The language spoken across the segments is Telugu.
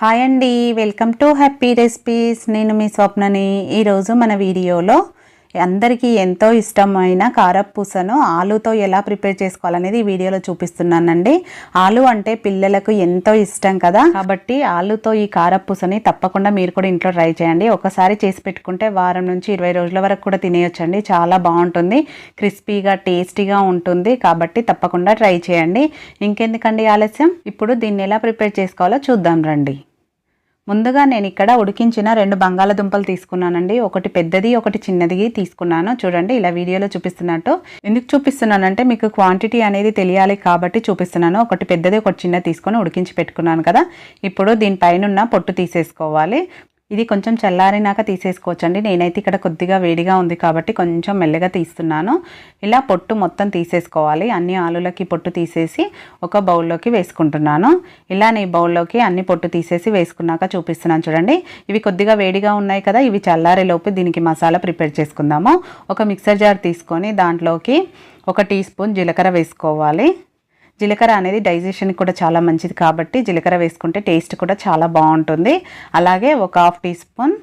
హాయ్ అండి వెల్కమ్ టు హ్యాపీ రెసిపీస్. నేను మీ స్వప్నని. ఈరోజు మన వీడియోలో అందరికీ ఎంతో ఇష్టమైన కారపూసను ఆలుతో ఎలా ప్రిపేర్ చేసుకోవాలనేది ఈ వీడియోలో చూపిస్తున్నానండి. ఆలు అంటే పిల్లలకు ఎంతో ఇష్టం కదా. కాబట్టి ఆలుతో ఈ కారపూసని తప్పకుండా మీరు కూడా ఇంట్లో ట్రై చేయండి. ఒకసారి చేసి పెట్టుకుంటే వారం నుంచి ఇరవై రోజుల వరకు కూడా తినేయొచ్చండి. చాలా బాగుంటుంది. క్రిస్పీగా టేస్టీగా ఉంటుంది. కాబట్టి తప్పకుండా ట్రై చేయండి. ఇంకెందుకండి ఆలస్యం? ఇప్పుడు దీన్ని ఎలా ప్రిపేర్ చేసుకోవాలో చూద్దాం రండి. ముందుగా నేను ఇక్కడ ఉడికించిన రెండు బంగాళదుంపలు తీసుకున్నానండి. ఒకటి పెద్దది ఒకటి చిన్నది తీసుకున్నాను. చూడండి ఇలా వీడియోలో చూపిస్తున్నట్టు. ఎందుకు చూపిస్తున్నానంటే మీకు క్వాంటిటీ అనేది తెలియాలి కాబట్టి చూపిస్తున్నాను. ఒకటి పెద్దది ఒకటి చిన్నది తీసుకొని ఉడికించి పెట్టుకున్నాను కదా. ఇప్పుడు దీనిపైన పొట్టు తీసేసుకోవాలి. ఇది కొంచెం చల్లారినాక తీసేసుకోవచ్చండి. నేనైతే ఇక్కడ కొద్దిగా వేడిగా ఉంది కాబట్టి కొంచెం మెల్లగా తీస్తున్నాను. ఇలా పొట్టు మొత్తం తీసేసుకోవాలి. అన్ని ఆలులకి పొట్టు తీసేసి ఒక బౌల్లోకి వేసుకుంటున్నాను. ఇలా నీ బౌల్లోకి అన్ని పొట్టు తీసేసి వేసుకున్నాక చూపిస్తున్నాను చూడండి. ఇవి కొద్దిగా వేడిగా ఉన్నాయి కదా ఇవి చల్లారేలోపు దీనికి మసాలా ప్రిపేర్ చేసుకుందాము. ఒక మిక్సర్ జార్ తీసుకొని దాంట్లోకి ఒక టీ స్పూన్ జీలకర్ర వేసుకోవాలి. జీలకర్ర అనేది డైజెషన్కి కూడా చాలా మంచిది కాబట్టి జీలకర్ర వేసుకుంటే టేస్ట్ కూడా చాలా బాగుంటుంది. అలాగే ఒక హాఫ్ టీ స్పూన్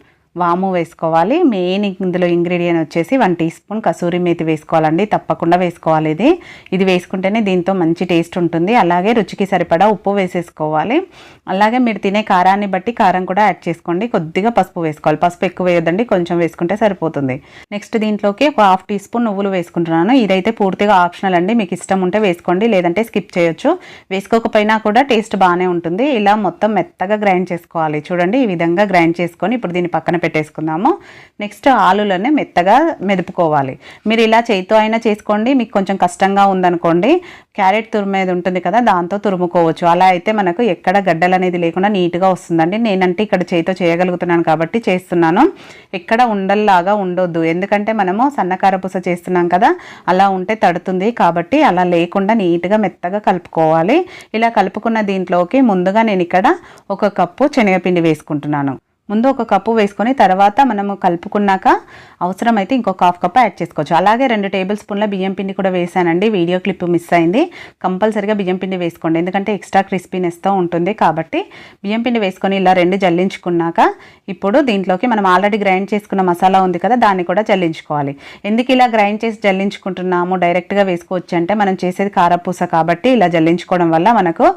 వాము వేసుకోవాలి. మెయిన్ ఇందులో ఇంగ్రీడియంట్ వచ్చేసి one teaspoon kasuri methi వేసుకోవాలండి. తప్పకుండా వేసుకోవాలి ఇది. ఇది వేసుకుంటేనే దీంతో మంచి టేస్ట్ ఉంటుంది. అలాగే రుచికి సరిపడా ఉప్పు వేసేసుకోవాలి. అలాగే మీరు తినే కారాన్ని బట్టి కారం కూడా యాడ్ చేసుకోండి. కొద్దిగా పసుపు వేసుకోవాలి. పసుపు ఎక్కువ వేయొద్దండి. కొంచెం వేసుకుంటే సరిపోతుంది. నెక్స్ట్ దీంట్లోకి ఒక హాఫ్ టీ స్పూన్ నువ్వులు వేసుకుంటున్నాను. ఇదైతే పూర్తిగా ఆప్షనల్ అండి. మీకు ఇష్టం ఉంటే వేసుకోండి. లేదంటే స్కిప్ చేయొచ్చు. వేసుకోకపోయినా కూడా టేస్ట్ బాగానే ఉంటుంది. ఇలా మొత్తం మెత్తగా గ్రైండ్ చేసుకోవాలి. చూడండి ఈ విధంగా గ్రైండ్ చేసుకొని ఇప్పుడు దీన్ని పక్కన పెట్టేసుకుందాము. నెక్స్ట్ ఆలులనే మెత్తగా మెదుపుకోవాలి. మీరు ఇలా చేతితో అయినా చేసుకోండి. మీకు కొంచెం కష్టంగా ఉందనుకోండి. క్యారెట్ తురిమేది ఉంటుంది కదా దాంతో తురుముకోవచ్చు. అలా అయితే మనకు ఎక్కడ గడ్డలు అనేది లేకుండా నీట్గా వస్తుందండి. నేనంటే ఇక్కడ చేతితో చేయగలుగుతున్నాను కాబట్టి చేస్తున్నాను. ఎక్కడ ఉండల్లాగా ఉండొద్దు. ఎందుకంటే మనము సన్నకారపూస చేస్తున్నాం కదా అలా ఉంటే తడుతుంది కాబట్టి అలా లేకుండా నీట్గా మెత్తగా కలుపుకోవాలి. ఇలా కలుపుకున్న దీంట్లోకి ముందుగా నేను ఇక్కడ ఒక కప్పు శనగపిండి వేసుకుంటున్నాను. ముందు ఒక కప్పు వేసుకొని తర్వాత మనము కలుపుకున్నాక అవసరమైతే ఇంకొక హాఫ్ కప్ యాడ్ చేసుకోవచ్చు. అలాగే రెండు టేబుల్ స్పూన్ల బియ్యం పిండి కూడా వేసానండి. వీడియో క్లిప్ మిస్ అయింది. కంపల్సరిగా బియ్యం పిండి వేసుకోండి. ఎందుకంటే ఎక్స్ట్రా క్రిస్పీనెస్తో ఉంటుంది కాబట్టి బియ్యం పిండి వేసుకొని ఇలా రెండు జల్లించుకున్నాక ఇప్పుడు దీంట్లోకి మనం ఆల్రెడీ గ్రైండ్ చేసుకున్న మసాలా ఉంది కదా దాన్ని కూడా జల్లించుకోవాలి. ఎందుకు ఇలా గ్రైండ్ చేసి జల్లించుకుంటున్నాము? డైరెక్ట్గా వేసుకోవచ్చు అంటే మనం చేసేది కారపూస కాబట్టి ఇలా జల్లించుకోవడం వల్ల మనకు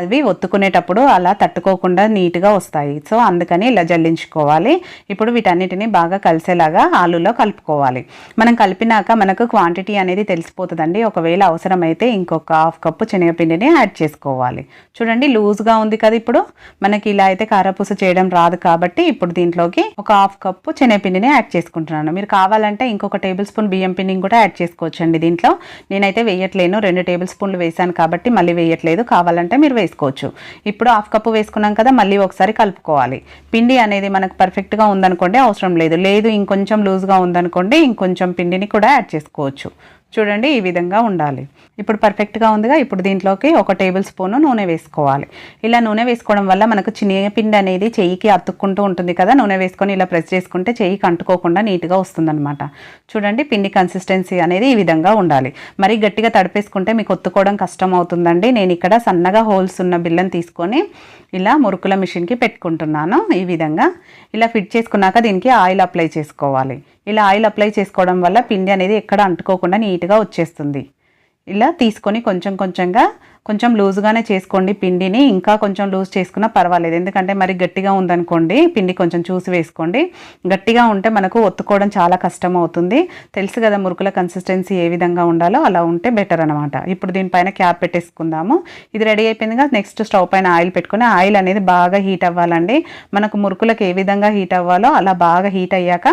అవి ఒత్తుకునేటప్పుడు అలా తట్టుకోకుండా నీట్గా వస్తాయి. సో అందుకని ఇలా జల్లించుకోవాలి. ఇప్పుడు వీటన్నిటిని బాగా కలిసేలాగా ఆలులో కలుపుకోవాలి. మనం కలిపినాక మనకు క్వాంటిటీ అనేది తెలిసిపోతుందండి. ఒకవేళ అవసరమైతే ఇంకొక హాఫ్ కప్పు శనగపిండిని యాడ్ చేసుకోవాలి. చూడండి లూజ్గా ఉంది కదా ఇప్పుడు. మనకి ఇలా అయితే కారపూస చేయడం రాదు కాబట్టి ఇప్పుడు దీంట్లోకి ఒక హాఫ్ కప్పు శనగపిండిని యాడ్ చేసుకుంటున్నాను. మీరు కావాలంటే ఇంకొక టేబుల్ స్పూన్ బియ్యం పిండిని కూడా యాడ్ చేసుకోవచ్చండి దీంట్లో. నేనైతే వేయట్లేను. రెండు టేబుల్ స్పూన్లు వేసాను కాబట్టి మళ్ళీ వేయట్లేదు. కావాలంటే మీరు వేసుకోవచ్చు. ఇప్పుడు హాఫ్ కప్పు వేసుకున్నాం కదా మళ్ళీ ఒకసారి కలుపుకోవాలి. పిండి అనేది మనకు పర్ఫెక్ట్గా ఉందనుకోండి అవసరం లేదు. లేదు ఇంకొంచెం లూజ్గా ఉందనుకోండి ఇంకొంచెం పిండిని కూడా యాడ్ చేసుకోవచ్చు. చూడండి ఈ విధంగా ఉండాలి. ఇప్పుడు పర్ఫెక్ట్గా ఉందిగా ఇప్పుడు దీంట్లోకి ఒక టేబుల్ స్పూన్ నూనె వేసుకోవాలి. ఇలా నూనె వేసుకోవడం వల్ల మనకు పిండి అనేది చెయ్యికి అతుక్కుంటూ ఉంటుంది కదా నూనె వేసుకొని ఇలా ప్రెస్ చేసుకుంటే చెయ్యికి అంటుకోకుండా నీట్గా వస్తుందన్నమాట. చూడండి పిండి కన్సిస్టెన్సీ అనేది ఈ విధంగా ఉండాలి. మరి గట్టిగా తడిపేసుకుంటే మీకు ఒత్తుకోవడం కష్టం అవుతుందండి నేను ఇక్కడ సన్నగా హోల్స్ ఉన్న బిల్లం తీసుకొని ఇలా మురుకుల మిషన్కి పెట్టుకుంటున్నాను ఈ విధంగా. ఇలా ఫిట్ చేసుకున్నాక దీనికి ఆయిల్ అప్లై చేసుకోవాలి. ఇలా ఆయిల్ అప్లై చేసుకోవడం వల్ల పిండి అనేది ఎక్కడ అంటుకోకుండా నీట్ నీట్గా వచ్చేస్తుంది. ఇలా తీసుకొని కొంచెం కొంచెంగా కొంచెం లూజ్గానే చేసుకోండి పిండిని. ఇంకా కొంచెం లూజ్ చేసుకున్నా పర్వాలేదు. ఎందుకంటే మరి గట్టిగా ఉందనుకోండి పిండి కొంచెం చూసి వేసుకోండి. గట్టిగా ఉంటే మనకు ఒత్తుకోవడం చాలా కష్టం అవుతుంది తెలుసు కదా మురుకుల కన్సిస్టెన్సీ ఏ విధంగా ఉండాలో అలా ఉంటే బెటర్ అనమాట ఇప్పుడు దీనిపైన క్యాప్ పెట్టేసుకుందాము. ఇది రెడీ అయిపోయిందిగా నెక్స్ట్ స్టవ్ పైన ఆయిల్ పెట్టుకుని ఆయిల్ అనేది బాగా హీట్ అవ్వాలండి. మనకు మురుకులకు ఏ విధంగా హీట్ అవ్వాలో అలా బాగా హీట్ అయ్యాక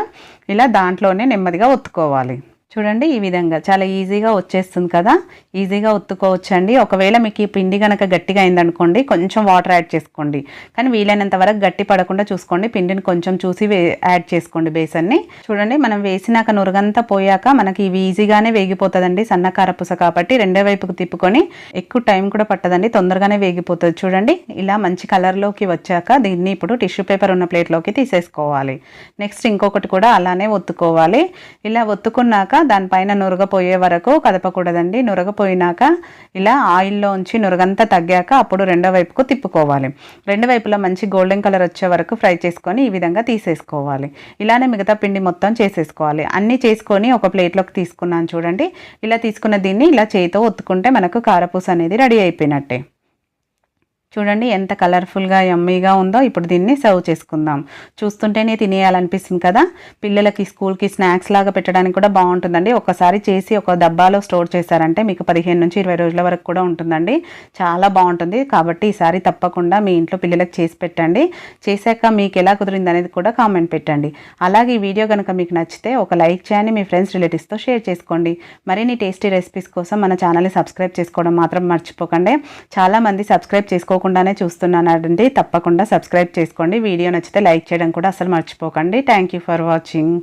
ఇలా దాంట్లోనే నెమ్మదిగా ఒత్తుకోవాలి. చూడండి ఈ విధంగా. చాలా ఈజీగా వచ్చేస్తుంది కదా. ఈజీగా ఒత్తుకోవచ్చండి ఒకవేళ మీకు ఈ పిండి కనుక గట్టిగా అయిందనుకోండి కొంచెం వాటర్ యాడ్ చేసుకోండి. కానీ వీలైనంత వరకు గట్టి పడకుండా చూసుకోండి. పిండిని కొంచెం చూసి యాడ్ చేసుకోండి బేసన్ని చూడండి మనం వేసినాక నురగంతా పోయాక మనకి ఇవి ఈజీగానే వేగిపోతుందండి. సన్నకారపుస కాబట్టి రెండో వైపుకు తిప్పుకొని ఎక్కువ టైం కూడా పట్టదండి. తొందరగానే వేగిపోతుంది చూడండి. ఇలా మంచి కలర్లోకి వచ్చాక దీన్ని ఇప్పుడు టిష్యూ పేపర్ ఉన్న ప్లేట్లోకి తీసేసుకోవాలి. నెక్స్ట్ ఇంకొకటి కూడా అలానే ఒత్తుకోవాలి. ఇలా ఒత్తుకున్నాక దానిపైన నురగపోయే వరకు కదపకూడదండి. నురగపోయినాక ఇలా ఆయిల్లో ఉంచి నురగంతా తగ్గాక అప్పుడు రెండో వైపుకు తిప్పుకోవాలి. రెండు వైపులా మంచి గోల్డెన్ కలర్ వచ్చే వరకు ఫ్రై చేసుకొని ఈ విధంగా తీసేసుకోవాలి. ఇలానే మిగతా పిండి మొత్తం చేసేసుకోవాలి. అన్నీ చేసుకొని ఒక ప్లేట్లోకి తీసుకున్నాను చూడండి. ఇలా తీసుకున్న దీన్ని ఇలా చేయితో ఒత్తుకుంటే మనకు కారపూస అనేది రెడీ అయిపోయినట్టే. చూడండి ఎంత కలర్ఫుల్గా యమ్మీగా ఉందో ఇప్పుడు దీన్ని సర్వ్ చేసుకుందాం. చూస్తుంటేనే తినేయాలనిపిస్తుంది కదా? పిల్లలకి స్కూల్కి స్నాక్స్ లాగా పెట్టడానికి కూడా బాగుంటుందండి. ఒకసారి చేసి ఒక డబ్బాలో స్టోర్ చేశారంటే మీకు పదిహేను నుంచి ఇరవై రోజుల వరకు కూడా ఉంటుందండి. చాలా బాగుంటుంది. కాబట్టి ఈసారి తప్పకుండా మీ ఇంట్లో పిల్లలకు చేసి పెట్టండి. చేశాక మీకు ఎలా కుదిరింది అనేది కూడా కామెంట్ పెట్టండి. అలాగే ఈ వీడియో కనుక మీకు నచ్చితే ఒక లైక్ చేయండి మీ ఫ్రెండ్స్ రిలేటివ్స్తో షేర్ చేసుకోండి. మరిన్ని టేస్టీ రెసిపీస్ కోసం మన ఛానల్ని సబ్స్క్రైబ్ చేసుకోవడం మాత్రం మర్చిపోకండి. చాలామంది సబ్స్క్రైబ్ చేసుకోకుండానే చూస్తున్నానండి. తప్పకుండా సబ్స్క్రైబ్ చేసుకోండి. వీడియో నచ్చితే లైక్ చేయడం కూడా అసలు మర్చిపోకండి. Thank you for watching